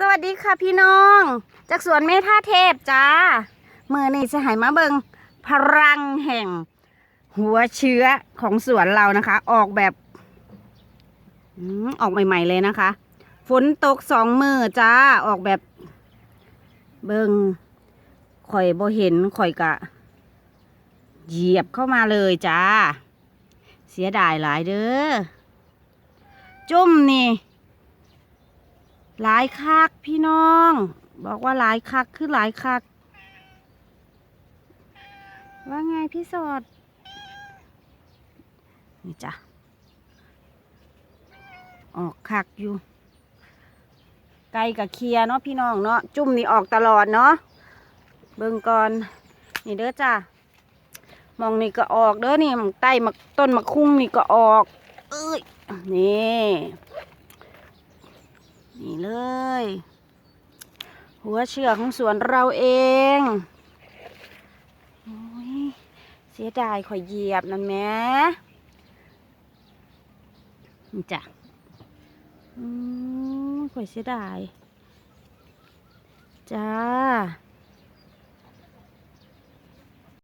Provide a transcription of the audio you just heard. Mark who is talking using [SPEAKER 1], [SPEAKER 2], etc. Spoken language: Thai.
[SPEAKER 1] สวัสดีค่ะพี่น้อง จากสวนเมธาเทพจ้ามือนี่จะใหายมาเบิงพลังแห่ง หัวเชื้อของสวนเรานะคะ ออกแบบอออกใหม่ ๆ เลยนะคะ ฝนตกสองมือจ้าออกแบบ เบิงข่อยบ่เห็นข่อยกะ เหยียบเข้ามาเลยจ้า เสียดายหลายเด้อจุ่มนี่ หลายคักพี่น้อง บอกว่าหลายคักคือหลายคัก ว่าไงพี่สด นี่จ้ะ ออกคักอยู่ ไก่กับเคียเนาะพี่น้องเนาะ จุ่มนี่ออกตลอดเนาะ เบิ่งก่อน นี่เด้อจ้ะมองนี่ก็ออกเด้อนี่ใต้มักต้นมะคุ้งนี่ก็ออก เอ้ย นี่ นี่เลย หัวเชือกของสวนเราเองโอ้ยเสียดายข่อยเหยียบนั่นแหม่จ้ะอืมข่อยเสียดาย จ้า